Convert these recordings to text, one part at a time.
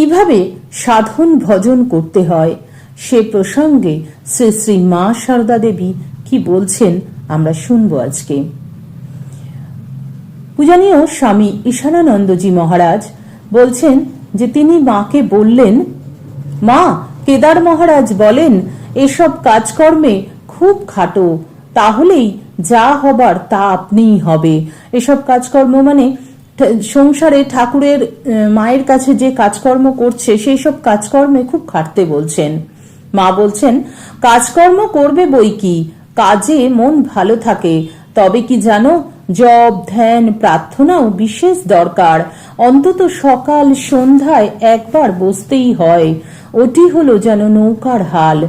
কীভাবে সাধন ভজন করতে হয়? সে প্রসঙ্গে শ্রী শ্রী মা সারদা দেবী কি বলছেন আমরা শুনব আজকে। পূজনীয় স্বামী ঈশানানন্দজি মহারাজ বলছেন যে তিনি মাকে বললেন, মা, কেদার মহারাজ বলেন, এসব কাজকর্মে খুব খাটো, তাহলেই যা হবার তা আপনিই হবে। এসব কাজকর্ম মানে সংসারে ঠাকুরের মায়ের কাছে যে কাজকর্ম করছে, সেই সব কাজকর্মে খুব খাটতে বলছেন। মা বলছেন, কাজকর্ম করবে বই কি? কাজে মন ভালো থাকে। তবে কি জানো জব ধ্যান, প্রার্থনাও বিশেষ দরকার। অন্তত সকাল সন্ধ্যায় একবার বসতেই হয়। ওটি হলো যেন নৌকার হাল।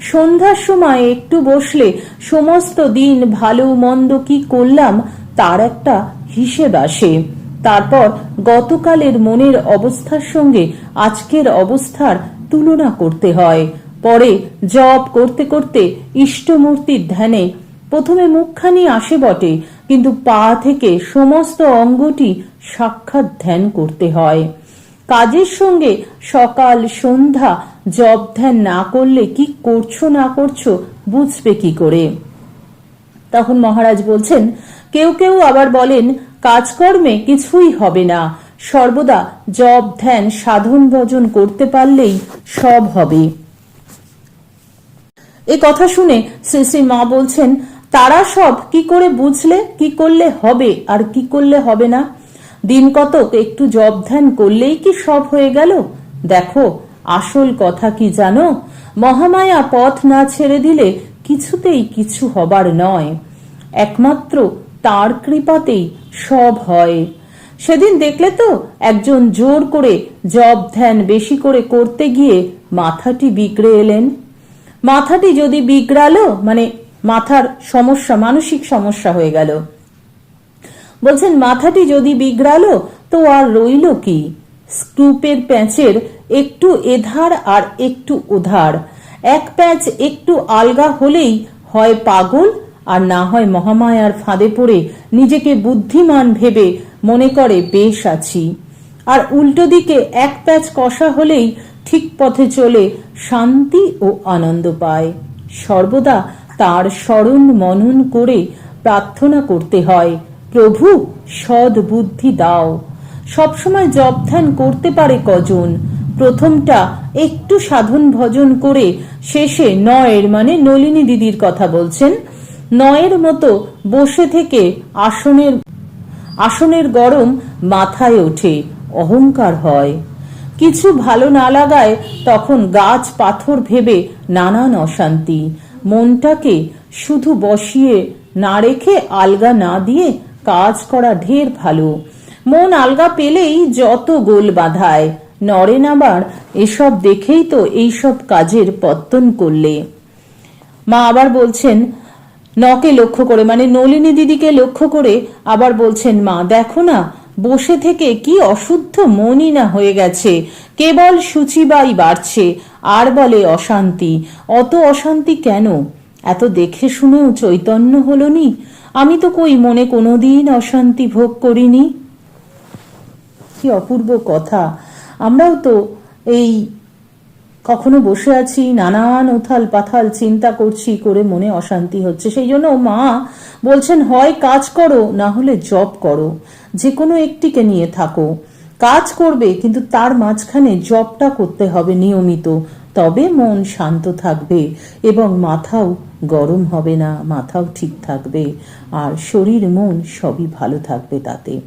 সন্ধ্যার সময় একটু বসলে সমস্ত দিন ভালো মন্দ কি করলাম, তার একটা হিসেব আসে। তারপর গতকালের মনের অবস্থার সঙ্গে আজকের অবস্থার তুলনা করতে হয়। পরে জপ করতে করতে ইষ্টমূর্তির ধ্যানে প্রথমে মুখখানি আসে বটে, কিন্তু পা থেকে সমস্ত অঙ্গটি সাক্ষাৎ ধ্যান করতে হয়। কাজের সঙ্গে সকাল, সন্ধ্যা জব ধ্যান না করলে কি করছ, না করছ বুঝবে কি করে? তখন মহারাজ বলছেন, কেউ কেউ আবার বলেন কাজকর্মে কিছুই হবে না। সর্বদা জব, ধ্যান, সাধন, ভজন করতে পারলেই সব হবে। এ কথা শুনে শ্রী শ্রী মা বলছেন, তারা সব কি করে বুঝলে, কি করলে হবে আর কি করলে হবে না? দিন কতক একটু জব, ধ্যান করলেই কি সব হয়ে গেল? দেখো, আসল কথা কি জানো? মহামায়া পথ না ছেড়ে দিলে কিছুতেই কিছু হবার নয়। একমাত্র তার কৃপাতেই সব হয়। সেদিন দেখলে তো একজন জোর করে জব ধ্যান বেশি করে করতে গিয়ে মাথাটি বিগড়ে এলেন। মাথাটি যদি বিগড়ালো মানে মাথার সমস্যা, মানসিক সমস্যা হয়ে গেল। বলছেন, মাথাটি যদি বিগড়ালো তো আর রইল কি? স্ক্রুপের প্যাঁচের একটু এধার আর একটু ওধার এক প্যাঁচ একটু আলগা হলেই হয় পাগল আর না হয় মহামায়ার ফাঁদে পড়ে নিজেকে বুদ্ধিমান ভেবে মনে করে, বেশ আছি। আর উল্টো দিকে এক প্যাচ কষা হলেই ঠিক পথে চলে শান্তি ও আনন্দ পায়। সর্বদা তার স্মরণ মনন করে প্রার্থনা করতে হয়, প্রভু সদ বুদ্ধি দাও। সবসময় জব ধ্যান করতে পারে কজন। প্রথমটা একটু সাধন ভজন করে শেষে নয়ের মানে নলিনী দিদির কথা বলছেন নয়ের মতো বসে থেকে আসনের আসনের গরম মাথায় ওঠে, অহংকার হয়। কিছু ভালো না লাগায় তখন গাছ পাথর ভেবে নানান অশান্তি। মনটাকে শুধু বসিয়ে না রেখে আলগা না দিয়ে কাজ করা ঢের ভালো। মন আলগা পেলেই যত গোল বাঁধায়। নরেন আবার এসব দেখেই তো এইসব কাজের পত্তন করলে। মা আবার বলছেন নকে লক্ষ্য করে মানে নলিনী দিদিকে লক্ষ্য করে আবার বলছেন, মা, দেখো না, বসে থেকে কি অশুদ্ধ মনই না হয়ে গেছে। কেবল সূচিবাই বাড়ছে, আর বলে অশান্তি। অত অশান্তি কেন? এত দেখে শুনেও চৈতন্য হলো নি। আমি তো কই মনে কোনোদিন অশান্তি ভোগ করিনি? কি অপূর্ব কথা। আমরাও তো এই কখনো বসে আছি, নানান উথাল পাথাল চিন্তা করছি, করে মনে অশান্তি হচ্ছে। সেই জন্য মা বলছেন, হয়, কাজ করো, না হলে জব করো। যে কোনো একটিকে নিয়ে থাকো। কাজ করবে, কিন্তু তার মাঝখানে জবটা করতে হবে নিয়মিত। তবে মন শান্ত থাকবে এবং মাথাও গরম হবে না, মাথাও ঠিক থাকবে। আর শরীর, মন সবই ভালো থাকবে তাতে।